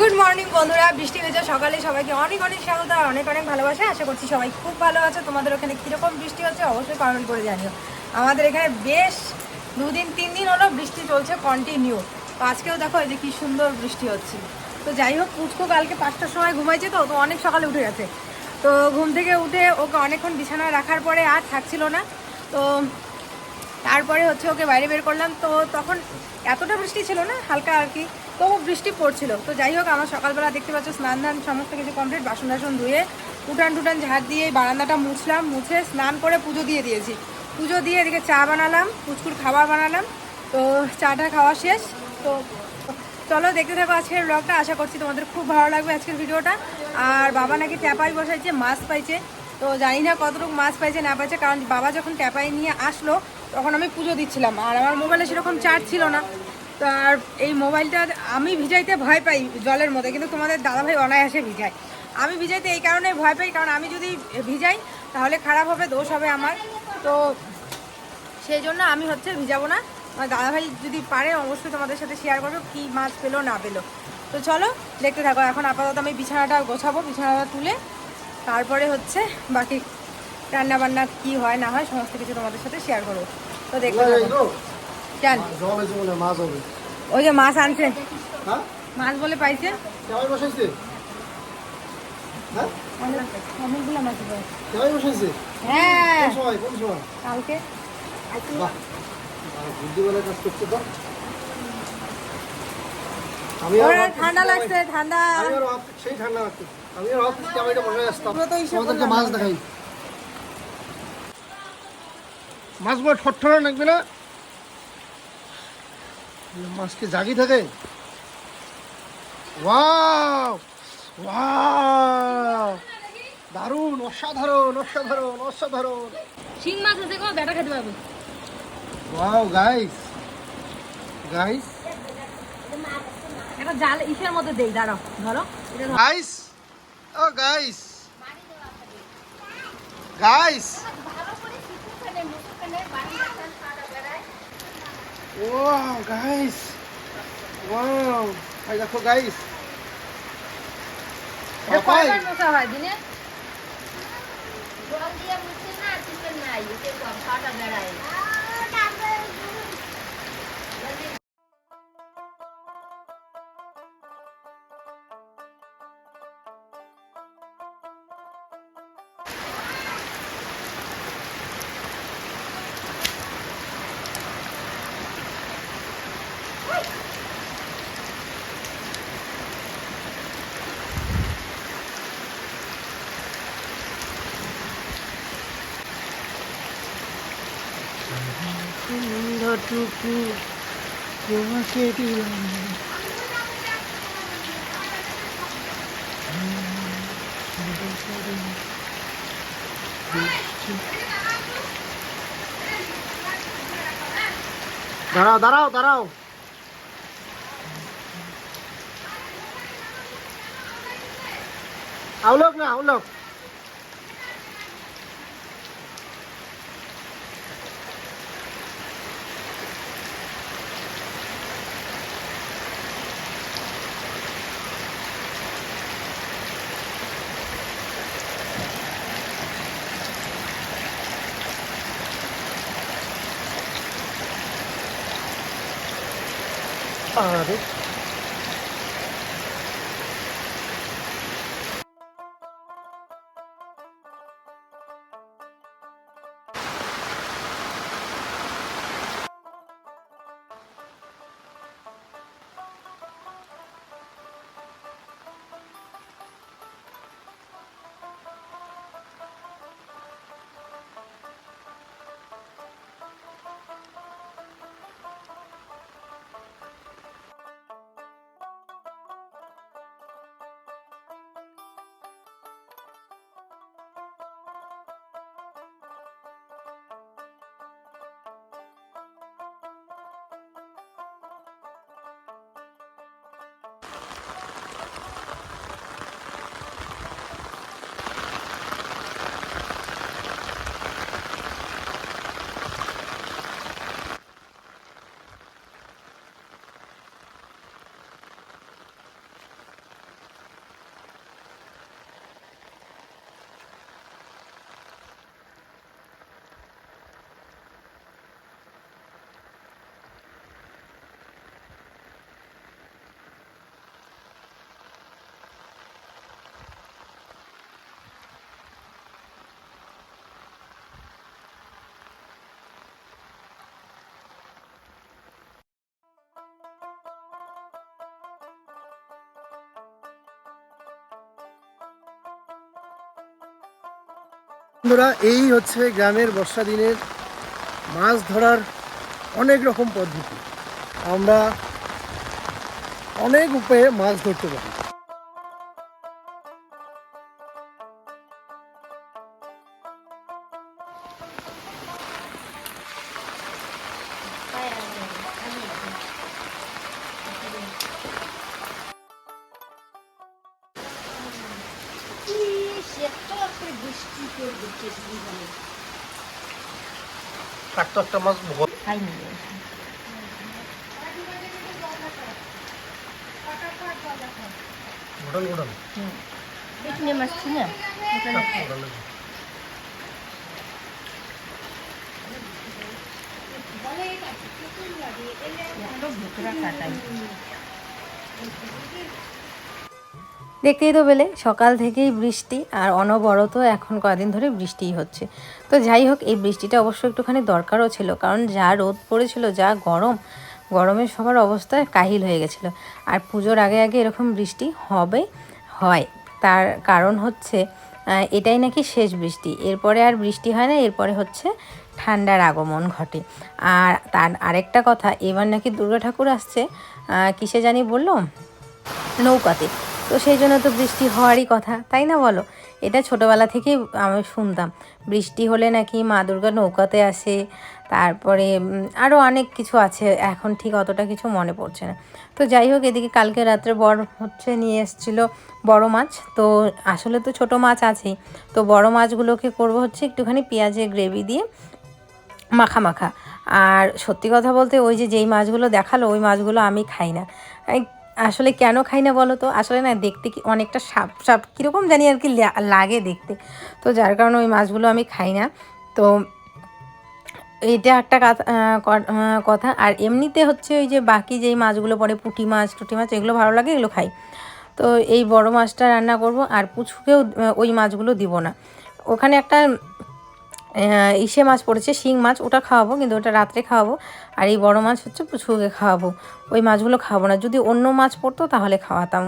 Good morning বন্ধুরা। বৃষ্টি হয়েছে সকালে। সবাইকে অনেক অনেক স্বাগত আর অনেক অনেক ভালোবাসা। আশা করছি সবাই খুব ভালো আছে। তোমাদের ওখানে কীরকম বৃষ্টি হচ্ছে অবশ্যই কমেন্ট করে জানিও। আমাদের এখানে বেশ দুদিন, তিন দিন হলো বৃষ্টি চলছে কন্টিনিউ তো আজকেও দেখো এই যে কী সুন্দর বৃষ্টি হচ্ছে। তো যাই হোক, পুচকো কালকে পাঁচটার সময় ঘুমাইছে তো তো অনেক সকালে উঠে গেছে। তো ঘুম থেকে উঠে ওকে অনেকক্ষণ বিছানায় রাখার পরে আর থাকছিল না। তো তারপরে হচ্ছে ওকে বাইরে বের করলাম। তো তখন এতটা বৃষ্টি ছিল না, হালকা আর কি। তবু বৃষ্টি পড়ছিল। তো যাই হোক, আমার সকালবেলা দেখতে পাচ্ছ স্নান ধান সমস্ত কিছু কমপ্লিট বাসন টাসন ধুয়ে, উঠান টুটান ঝাড় দিয়ে এই বারান্দাটা মুছলাম, মুছে স্নান করে পুজো দিয়ে দিয়েছি। পুজো দিয়ে এদিকে চা বানালাম, পুচকুর খাবার বানালাম, তো চাটা খাওয়া শেষ। তো চলো দেখতে থাকো আজকের ব্লগটা আশা করছি তোমাদের খুব ভালো লাগবে আজকের ভিডিওটা। আর বাবা নাকি ট্যাপাই বসাইছে, মাছ পাইছে। তো জানি না কতটুকু মাছ পাইছে, না পাইছে, কারণ বাবা যখন ট্যাপাই নিয়ে আসলো, তখন আমি পুজো দিচ্ছিলাম। আর আমার মোবাইলে সেরকম চার্জ ছিল না। তো আর এই মোবাইলটা আমি ভিজাইতে ভয় পাই জলের মধ্যে কিন্তু তোমাদের দাদাভাই অনায়াসে ভিজায়। আমি ভিজাইতে এই কারণে ভয় পাই কারণ আমি যদি ভিজাই তাহলে খারাপ হবে দোষ হবে আমার। তো সেই জন্য আমি হচ্ছে ভিজাবো না। আমার দাদাভাই যদি পারে অবশ্যই তোমাদের সাথে শেয়ার করব কি মাছ পেল না পেল। তো চলো দেখতে থাকো। এখন আপাতত আমি বিছানাটা গোছাবো বিছানাটা তুলে। তারপরে হচ্ছে বাকি রান্না বান্না কি হয় না হয় সমস্ত কিছু তোমাদের সাথে শেয়ার করব। তো দেখতে থাকো। হয়, মাছ হবে ওই যে মাছ আনছে। মাছ বলে পাইছে। হ্যাঁ। ঠান্ডা লাগছে ঠান্ডা সেই ঠান্ডা। লাগছে আমি বসে মাছ। দেখাই মাছগুলো লাগবে না? মাছ কি জাগি থাকে? ওয়াও! ওয়াও! দারুণ অসাধারণ অসাধারণ অসাধারণ! শিং মাছ আছে গো বেটা খেতে পারবে। ওয়াও গাইস গাইস একটা জাল ইসের মধ্যে দেই দাঁড়াও এটা ধরো। গাইস ও guys guys wow guys wow ভাই দেখো গাইস কয়বার মোছা হয় দিনে জল দিয়ে মুছে না চিকেন নাই এতে কম কাটা বেড়ায় সুন্দরটুকু তোমাকে দিলাম। দাঁড়াও দাঁড়াও দাঁড়াও। আউলক না আউলক। আরে বন্ধুরা, এই হচ্ছে গ্রামের বর্ষা দিনের মাছ ধরার অনেক রকম পদ্ধতি। আমরা অনেক উপায়ে মাছ ধরতে পারি। একটা একটা মাছ গোটাল গোটাল পেছনে মাছ ছিল দেখতেই তো পেলে, সকাল থেকেই বৃষ্টি আর অনবরত এখন কদিন ধরে বৃষ্টিই হচ্ছে। তো যাই হোক, এই বৃষ্টিটা অবশ্য একটুখানি দরকারও ছিল, কারণ যা রোদ পড়েছিল, যা গরম, গরমে সবার অবস্থা কাহিল হয়ে গেছিল। আর পুজোর আগে আগে এরকম বৃষ্টি হবে, হয়। তার কারণ হচ্ছে এটাই নাকি শেষ বৃষ্টি। এরপরে আর বৃষ্টি হয় না, এরপরে হচ্ছে ঠান্ডার আগমন ঘটে। আর তার আরেকটা কথা, এবার নাকি দুর্গা ঠাকুর আসছে কিসে জানি বলল? নৌকাতে। তো সেই জন্য তো বৃষ্টি হওয়ারই কথা, তাই না বলো? এটা ছোটোবেলা থেকেই আমি শুনতাম। বৃষ্টি হলে নাকি মা দুর্গা নৌকাতে আসে, তারপরে আরও অনেক কিছু আছে, এখন ঠিক অতটা কিছু মনে পড়ছে না। তো যাই হোক, এদিকে কালকে রাত্রে বড় হচ্ছে নিয়ে এসেছিল বড় মাছ। তো আসলে তো ছোট মাছ আছেই। তো বড় মাছগুলোকে করব হচ্ছে একটুখানি পেঁয়াজে গ্রেভি দিয়ে মাখা মাখা। আর সত্যি কথা বলতে ওই যে যেই মাছগুলো দেখাল, ওই মাছগুলো আমি খাই না। আসলে কেন খাই না বলো তো? আসলে না দেখতে কি অনেকটা সাপ সাপ কীরকম জানি আর কি লাগে দেখতে। তো যার কারণে ওই মাছগুলো আমি খাই না। তো এটা একটা কাথ- আর এমনিতে হচ্ছে ওই যে বাকি যেই মাছগুলো পড়ে পুঁটি মাছ টুটি মাছ এগুলো ভালো লাগে এগুলো খাই। তো এই বড় মাছটা রান্না করব আর পুচকুকেও আহ, ওই মাছগুলো দিব না। ওখানে একটা ইসে মাছ পড়েছে, শিং মাছ, ওটা খাওয়াবো, কিন্তু ওটা রাত্রে খাওয়াবো। আর এই বড় মাছ হচ্ছে পুচকুকে খাওয়াবো। ওই মাছগুলো খাওয়াবো না। যদি অন্য মাছ পড়তো তাহলে খাওয়াতাম।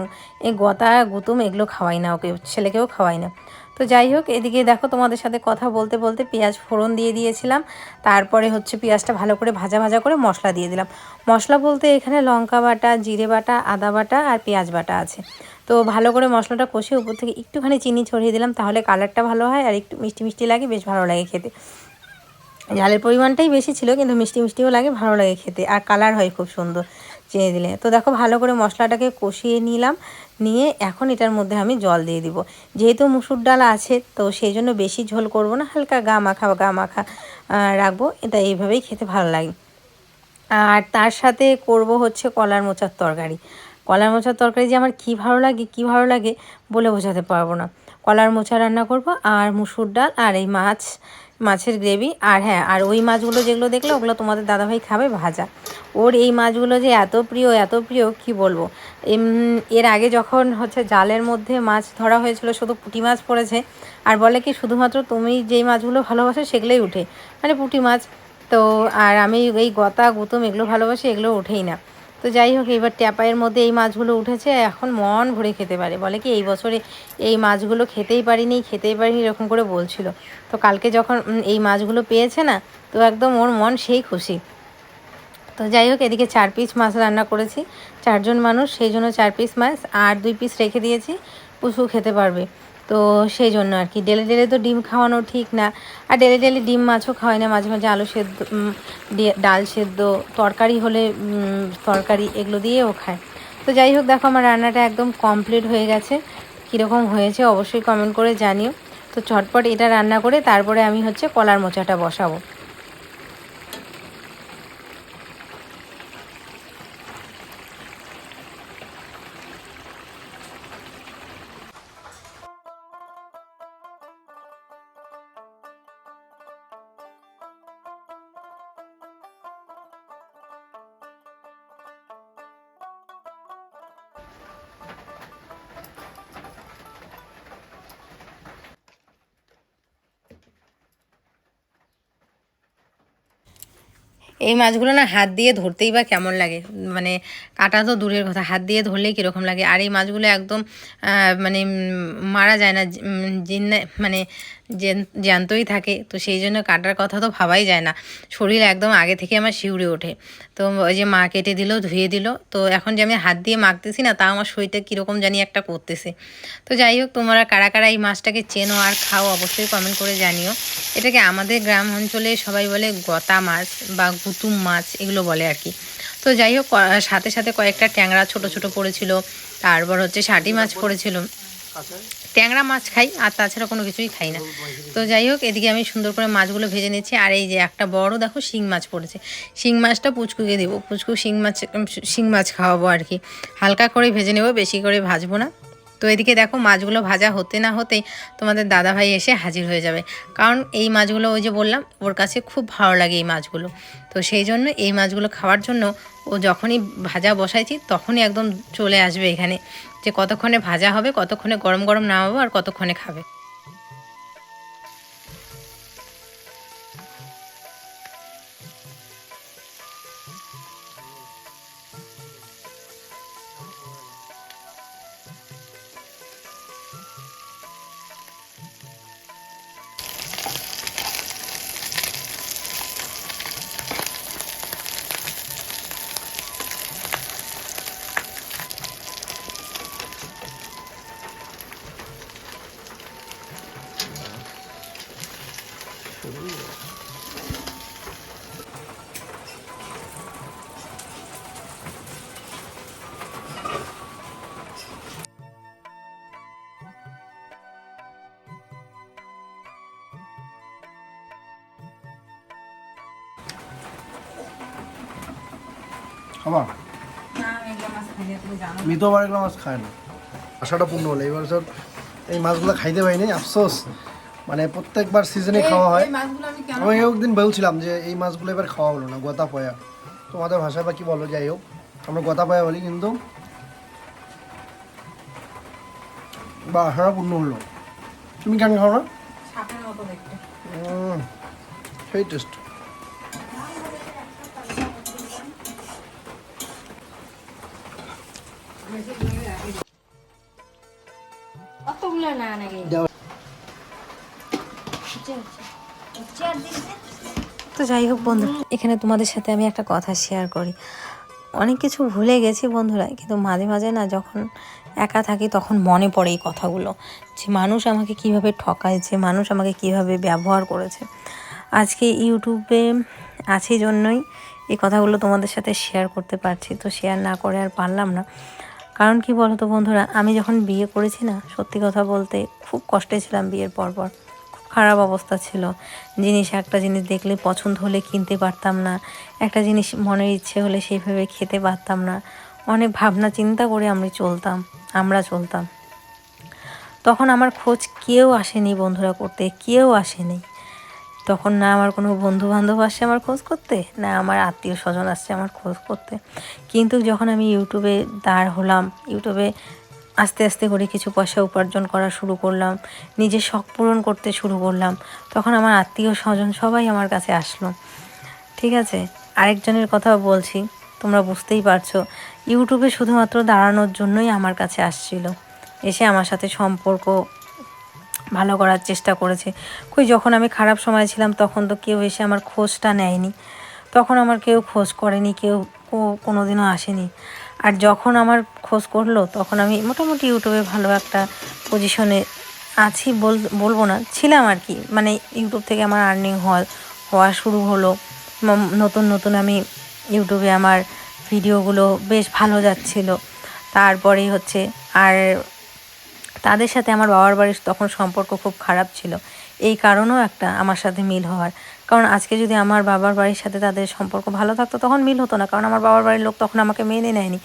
এই গতা, গুতুম এগুলো খাওয়াই না ওকে, ছেলেকেও খাওয়াই না। তো যাই হোক, এদিকে দেখো তোমাদের সাথে কথা বলতে বলতে পেঁয়াজ ফোড়ন দিয়ে দিয়েছিলাম। তারপরে হচ্ছে পেঁয়াজটা ভালো করে ভাজা ভাজা করে মশলা দিয়ে দিলাম। মশলা বলতে এখানে লঙ্কা বাটা, জিরে বাটা, আদা বাটা আর পেঁয়াজ বাটা আছে। তো ভালো করে মশলাটা কষে উপর থেকে একটুখানি চিনি ছড়িয়ে দিলাম, তাহলে কালারটা ভালো হয় আর একটু মিষ্টি মিষ্টি লাগে, বেশ ভালো লাগে খেতে। ঝালের পরিমাণটাই বেশি ছিল, কিন্তু মিষ্টি মিষ্টিও লাগে, ভালো লাগে খেতে। আর কালার হয় খুব সুন্দর চিনি দিলে। তো দেখো ভালো করে মশলাটাকে কষিয়ে নিলাম, নিয়ে এখন এটার মধ্যে আমি জল দিয়ে দিব। যেহেতু মুসুর ডাল আছে, তো সেই জন্য বেশি ঝোল করব না, হালকা গা মাখা গা মাখা রাখব, এটা এইভাবেই খেতে ভালো লাগে। আর তার সাথে করব হচ্ছে কলার মোচার তরকারি। কলার মোচার তরকারি যে আমার কী ভালো লাগে, কী ভালো লাগে বলে বোঝাতে পারব না। কলার মোচা রান্না করব, আর মুসুর ডাল, আর এই মাছ, মাছের গ্রেভি, আর হ্যাঁ আর ওই মাছগুলো যেগুলো দেখলে ওগুলো তোমাদের দাদাভাই খাবে ভাজা। ওর এই মাছগুলো যে এত প্রিয় এত প্রিয়, কি বলব? এর আগে যখন হচ্ছে জালের মধ্যে মাছ ধরা হয়েছিল, শুধু পুঁটি মাছ পড়েছে, আর বলে কি শুধুমাত্র তুমি যেই মাছগুলো ভালোবাসো সেগুলোই উঠে। মানে পুঁটি মাছ, তো আর আমি এই গতা, গুতুম এগুলো ভালোবাসি, এগুলো উঠেই না। তো যাই হোক, এবার ট্যাপায়ের মধ্যে এই মাছগুলো উঠেছে। এখন মন ভরে খেতে পারে। বলে কি, এই বছরে এই মাছগুলো খেতেই পারিনি খেতেই পারিনি, এরকম করে বলছিল। তো কালকে যখন এই মাছগুলো পেয়েছে না, তো একদম ওর মন সেই খুশি। তো যাই হোক, এদিকে চার পিস মাছ রান্না করেছি। চারজন মানুষ, সেই জন্য চার পিস মাছ আর দুই পিস রেখে দিয়েছি। পুষু খেতে পারবে। তো সেই জন্য আর কি। ডেলে ডেলে তো ডিম খাওয়ানো ঠিক না। আর ডেলে ডেলে ডিম মাছও খাওয়াই না। মাঝে মাঝে আলু সেদ্ধ ডাল সেদ্ধ, তরকারি হলে তরকারি এগুলো দিয়েও খায়। তো যাই হোক, দেখো আমার রান্নাটা একদম কমপ্লিট হয়ে গেছে। কীরকম হয়েছে অবশ্যই কমেন্ট করে জানিও। তো চটপট এটা রান্না করে তারপরে আমি হচ্ছে কলার মোচাটা বসাবো। এই মাছগুলো না হাত দিয়ে ধরতেই বা কেমন লাগে? মানে কাটা তো দূরের কথা, হাত দিয়ে ধরলেই কীরকম লাগে। আর এই মাছগুলো একদম মানে মারা যায় না জিন্না মানে জ্যান্তই থাকে। তো সেই জন্য কাটার কথা তো ভাবাই যায় না। শরীর একদম আগে থেকে আমার শিউরে ওঠে। তো ওই যে মা কেটে দিল, ধুয়ে দিল, তো এখন যে আমি হাত দিয়ে মাখতেছি না, তাও আমার শরীরটা কীরকম জানি একটা করতেছে। তো যাই হোক, তোমরা কারা কারা এই মাছটাকে চেনো আর খাও, অবশ্যই কমেন্ট করে জানিও। এটাকে আমাদের গ্রাম অঞ্চলে সবাই বলে গতা মাছ বা গুতুম মাছ, এগুলো বলে আর কি। তো যাই হোক সাথে সাথে কয়েকটা ট্যাংরা ছোট ছোট পড়েছিল। তারপর হচ্ছে ষাটি মাছ পড়েছিল। ট্যাংরা মাছ খাই, আর তাছাড়া কোনো কিছুই খাই না। তো যাই হোক, এদিকে আমি সুন্দর করে মাছগুলো ভেজে নিচ্ছি। আর এই যে একটা বড়, দেখো, শিং মাছ পড়েছে। শিং মাছটা পুচকুকে দেবো। পুচকু শিং মাছ শিং মাছ খাওয়াবো আর কি। হালকা করে ভেজে নেব, বেশি করে ভাজবো না। তো এদিকে দেখো মাছগুলো ভাজা হতে না হতেই তোমাদের দাদা ভাই এসে হাজির হয়ে যাবে। কারণ এই মাছগুলো ওই যে বললাম, ওর কাছে খুব ভালো লাগে এই মাছগুলো। তো সেই জন্য এই মাছগুলো খাওয়ার জন্য ও যখনই ভাজা বসাইছি তখনই একদম চলে আসবে এখানে যে কতক্ষণে ভাজা হবে, কতক্ষণে গরম গরম নামাবো আর কতক্ষণে খাবে। খাবার মৃত আবার এগুলো মাছ খায় না। আশাটা পূর্ণ হলো। এবার সব এই মাছগুলো খাইতে পারিনি আফসোস। মানে প্রত্যেকবার সিজনে খাওয়া হয়। আমি কেন আমি একদিন বলছিলাম যে এই মাছগুলো এবার খাওয়া হলো না গোতা পয়া তোমাদের ভাষা বা কি বলো যাই হোক। আমরা গোতা পয়া বলি কিন্তু। বা আশাটা পূর্ণ হলো। তুমি কেন খাও না? সেই টেস্ট অতগুলো না নাকি? দাও। চেয়ার দিস তো যাই হোক বন্ধু এখানে তোমাদের সাথে আমি একটা কথা শেয়ার করি। অনেক কিছু ভুলে গেছি বন্ধুরা কিন্তু মাঝে মাঝে না যখন একা থাকি তখন মনে পড়ে এই কথাগুলো। যে মানুষ আমাকে কীভাবে ঠকাইছে মানুষ আমাকে কীভাবে ব্যবহার করেছে। আজকে ইউটিউবে আছে জন্যই এই কথাগুলো তোমাদের সাথে শেয়ার করতে পারছি। তো শেয়ার না করে আর পারলাম না। কারণ কি বলো তো বন্ধুরা, আমি যখন বিয়ে করেছি না, সত্যি কথা বলতে খুব কষ্টে ছিলাম বিয়ের পর পর। খুব খারাপ অবস্থা ছিল। জিনিস, একটা জিনিস দেখলে পছন্দ হলে কিনতে পারতাম না, একটা জিনিস মনের ইচ্ছে হলে সেইভাবে খেতে পারতাম না। অনেক ভাবনা চিন্তা করে আমি চলতাম, আমরা চলতাম। তখন আমার খোঁজ কেউ আসেনি বন্ধুরা করতে, কেউ আসেনি। তখন না আমার কোনো বন্ধু বান্ধব আসছে আমার খোঁজ করতে, না আমার আত্মীয় স্বজন আসছে আমার খোঁজ করতে। কিন্তু যখন আমি ইউটিউবে দাঁড় হলাম, ইউটিউবে আস্তে আস্তে করে কিছু পয়সা উপার্জন করা শুরু করলাম নিজের শখ পূরণ করতে শুরু করলাম, তখন আমার আত্মীয় স্বজন সবাই আমার কাছে আসলো। ঠিক আছে, আরেকজনের কথা বলছি, তোমরা বুঝতেই পারছ, ইউটিউবে শুধুমাত্র দাঁড়ানোর জন্যই আমার কাছে আসছিল। এসে আমার সাথে সম্পর্ক ভালো করার চেষ্টা করেছে। কই যখন আমি খারাপ সময় ছিলাম তখন তো কেউ এসে আমার খোঁজটা নেয়নি। তখন আমার কেউ খোঁজ করেনি, কেউ কো- কোনোদিনও আসেনি। আর যখন আমার খোঁজ করল তখন আমি মোটামুটি ইউটিউবে ভালো একটা পজিশনে আছি বল, বলব না, ছিলাম আর কি। মানে ইউটিউব থেকে আমার আর্নিং হল হওয়া শুরু হলো। নতুন নতুন আমি ইউটিউবে আমার ভিডিওগুলো বেশ ভালো যাচ্ছিল। তারপরেই হচ্ছে আর তাদের সাথে আমার বাবার বাড়ির তখন সম্পর্ক খুব খারাপ ছিল। এই কারণও একটা আমার সাথে মিল হওয়ার। কারণ আজকে যদি আমার বাবার বাড়ির সাথে তাদের সম্পর্ক ভালো থাকতো, তখন মিল হতো না। কারণ আমার বাবার বাড়ির লোক তখন আমাকে মেনে নেয়নি।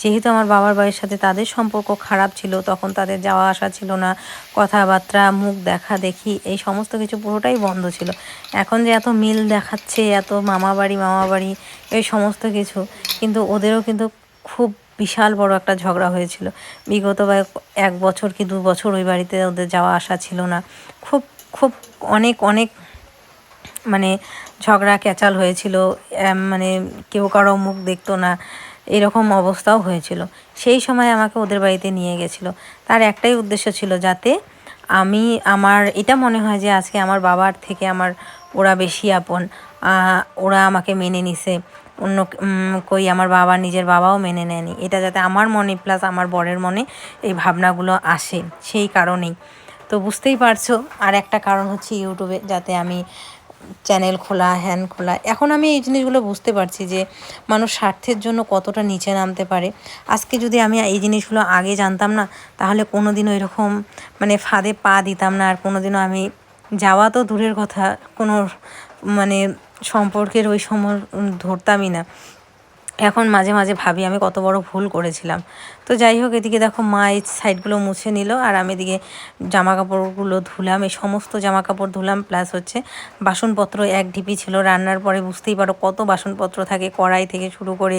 যেহেতু আমার বাবার বাড়ির সাথে তাদের সম্পর্ক খারাপ ছিল, তখন তাদের যাওয়া আসা ছিল না। কথাবার্তা, মুখ দেখা দেখি, এই সমস্ত কিছু পুরোটাই বন্ধ ছিল। এখন যে এত মিল দেখাচ্ছে, এত মামা বাড়ি মামা বাড়ি এই সমস্ত কিছু, কিন্তু ওদেরও কিন্তু খুব বিশাল বড় একটা ঝগড়া হয়েছিল। বিগত এক বছর কি দু বছর ওই বাড়িতে ওদের যাওয়া আসা ছিল না। খুব খুব অনেক অনেক মানে ঝগড়া ক্যাচাল হয়েছিল। মানে কেউ কারও মুখ দেখতো না। এরকম অবস্থাও হয়েছিল। সেই সময় আমাকে ওদের বাড়িতে নিয়ে গেছিল। তার একটাই উদ্দেশ্য ছিল যাতে আমি আমার, এটা মনে হয় যে আজকে আমার বাবার থেকে আমার ওরা বেশি আপন। ওরা আমাকে মেনে নিছে। অন্য কই আমার বাবা, নিজের বাবাও মেনে নেয়নি। এটা যাতে আমার মনে প্লাস আমার বরের মনে এই ভাবনাগুলো আসে, সেই কারণেই। তো বুঝতেই পারছ, আর একটা কারণ হচ্ছে ইউটিউবে যাতে আমি চ্যানেল খোলা হ্যান খোলা। এখন আমি এই জিনিসগুলো বুঝতে পারছি যে মানুষ স্বার্থের জন্য কতটা নিচে নামতে পারে। আজকে যদি আমি এই জিনিসগুলো আগে জানতাম না, তাহলে কোনো কোনোদিনও এরকম মানে ফাঁদে পা দিতাম না, আর কোনোদিনও আমি যাওয়া তো দূরের কথা, কোনো মানে সম্পর্কের ওই সময় ধরতামই না। এখন মাঝে মাঝে ভাবি আমি কত বড় ভুল করেছিলাম। তো যাই হোক এদিকে দেখো মা এই সাইডগুলো মুছে নিল আর আমি এদিকে জামা কাপড়গুলো ধুলাম। এই সমস্ত জামা কাপড় ধুলাম প্লাস হচ্ছে বাসনপত্র এক ঢিপি ছিল। রান্নার পরে বুঝতেই পারো কত বাসনপত্র থাকে কড়াই থেকে শুরু করে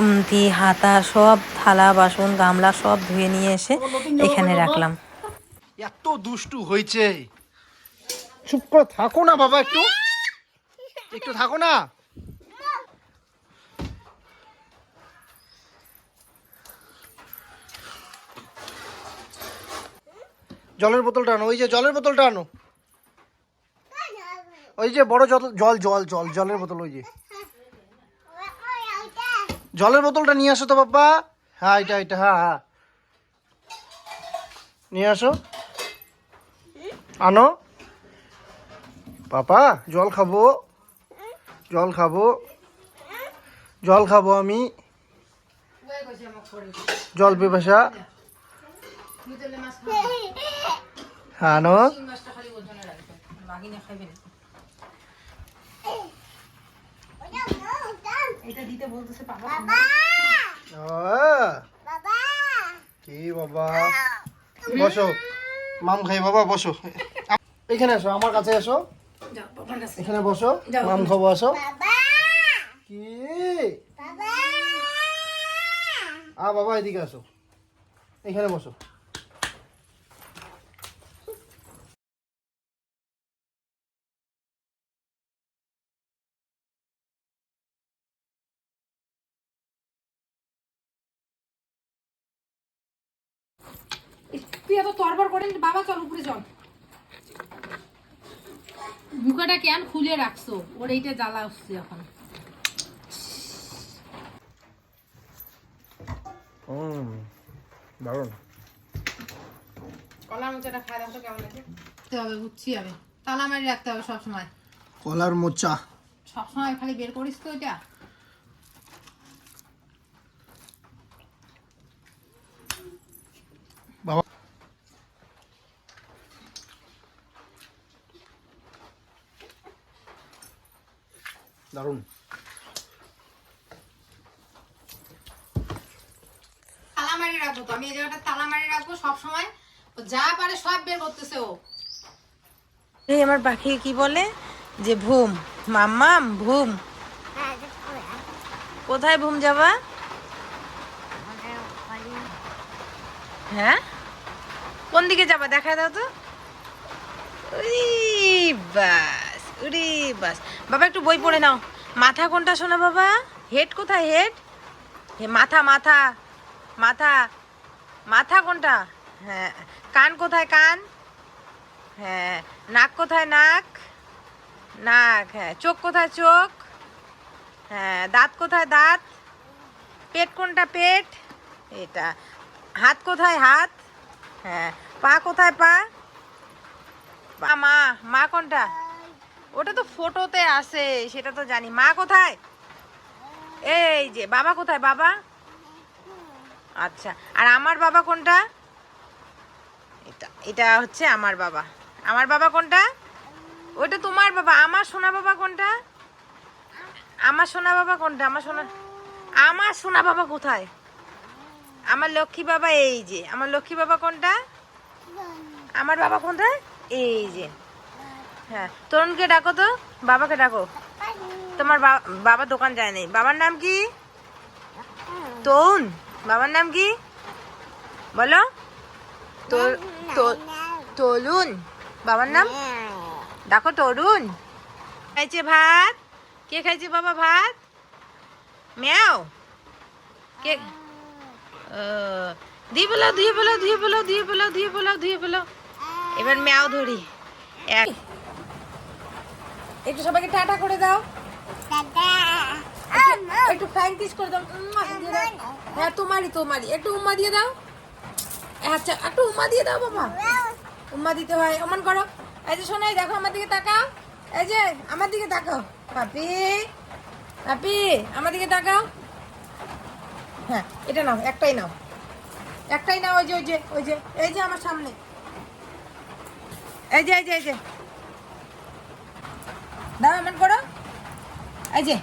উমতি হাতা সব থালা বাসন গামলা সব ধুয়ে নিয়ে এসে এখানে রাখলাম। এত দুষ্টু হয়েছে। চুপ করে থাকো না বাবা একটু। একটু থাকো না। জলের বোতলটা আনো, ওই যে জলের বোতলটা আনো। ওই যে বড় জল জল জল জল, জলের বোতল ওই যে। জলের বোতলটা নিয়ে আসো তো বাবা। হ্যাঁ এটা এটা হ্যাঁ হ্যাঁ। নিয়ে আসো। আনো। পাপা জল খাব। জল খাব। জল খাব আমি। জল পিপাসা। হ্যাঁ কি বাবা? বসো। মাম খাই, বাবা, বসো। এখানে আসো, আমার কাছে আসো। এখানে বসো। মাম খাব আসো। কি? আ বাবা এদিকে আসো। এখানে বসো। তুই এত তরবর করে বাবা চল উপরে চল। মুখাটা কেন খুলে রাখছো। ওর এইটা জ্বালা উঠছে এখন। দারুণ। কলা মোচাটা খাই দেখো কেমন লাগে? তবে বুঝছি আমি। তালা মারি রাখতে হবে সবসময়। কলার মোচা। সবসময় খালি বের করিস তো এটা দারুণ। তালা মারি রাখব তো। আমি এই জায়গাটা তালা মারি রাখব সবসময়। ও যা পারে সব বের করতেছে ও। এই আমার পাখি কি বলে? যে ভুম। মাম্মাম ভুম। কোথায় ভুম যাবা? হ্যাঁ? কোন দিকে যাবা? দেখা দাও তো। উরি বাস উরি বাস। বাবা, একটু বই পড়ে নাও। মাথা কোনটা শোনা বাবা? হেড কোথায়, হেড? মাথা মাথা মাথা মাথা কোনটা? হ্যাঁ কান কোথায়, কান? হ্যাঁ নাক কোথায়, নাক? নাক হ্যাঁ চোখ কোথায়, চোখ? হ্যাঁ দাঁত কোথায়, দাঁত? পেট কোনটা, পেট? এটা, হাত কোথায়, হাত? হ্যাঁ পা কোথায়, পা? পা, মা মা কোনটা? ওটা তো ফটোতে আছে, সেটা তো জানি। মা কোথায়? এই যে, বাবা কোথায়? বাবা? আচ্ছা আর আমার বাবা কোনটা? এটা এটা হচ্ছে আমার বাবা। আমার বাবা কোনটা? ওটা তোমার বাবা। আমার সোনা বাবা কোনটা? আমার সোনা বাবা কোনটা? আমার সোনা আমার সোনা বাবা কোথায়? আমার লক্ষ্মী বাবা এই যে। আমার লক্ষ্মী বাবা কোনটা? আমার বাবা কোনটা? এই যে। হ্যাঁ তরুণকে ডাকো তো, বাবাকে ডাকো। তোমার বাবা দোকান যায় নাই। বাবার নাম কি? তরুণ। বাবার নাম কি? বলো। তরুণ। বাবার নাম? ডাকো তরুণ। খাইছে ভাত? কে খাইছে বাবা ভাত? ম্যাও। কে দিয়ে পেলাও দিয়ে পেলাও দিয়ে পেলাও দিয়ে পেলাও দিয়ে পেলাও দিয়ে পেলাও এবার ম্যাও ধরি। এক। একটু সবাইকে টাটা করে দাও। একটু- ফ্রাইং কিস করে দাও। হ্যাঁ তোমারই তোমারই। একটু উম্মা দিয়ে দাও। আচ্ছা একটু উম্মা দিয়ে দাও বাবা। উম্মা দিতে হয়। অমন করো। এই যে শোনাই দেখো আমার দিকে তাকাও। এই যে আমার দিকে তাকাও। পাপি পাপি আমার দিকে তাকাও। হ্যাঁ এটা নাও একটাই নাও। একটাই নাও ওই যে ওই যে ওই যে এই যে আমার সামনে। এই যে এই যে এই যে। দাও এমন করো এই যে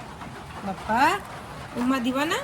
বাপ্পা উম্মা দিবা না?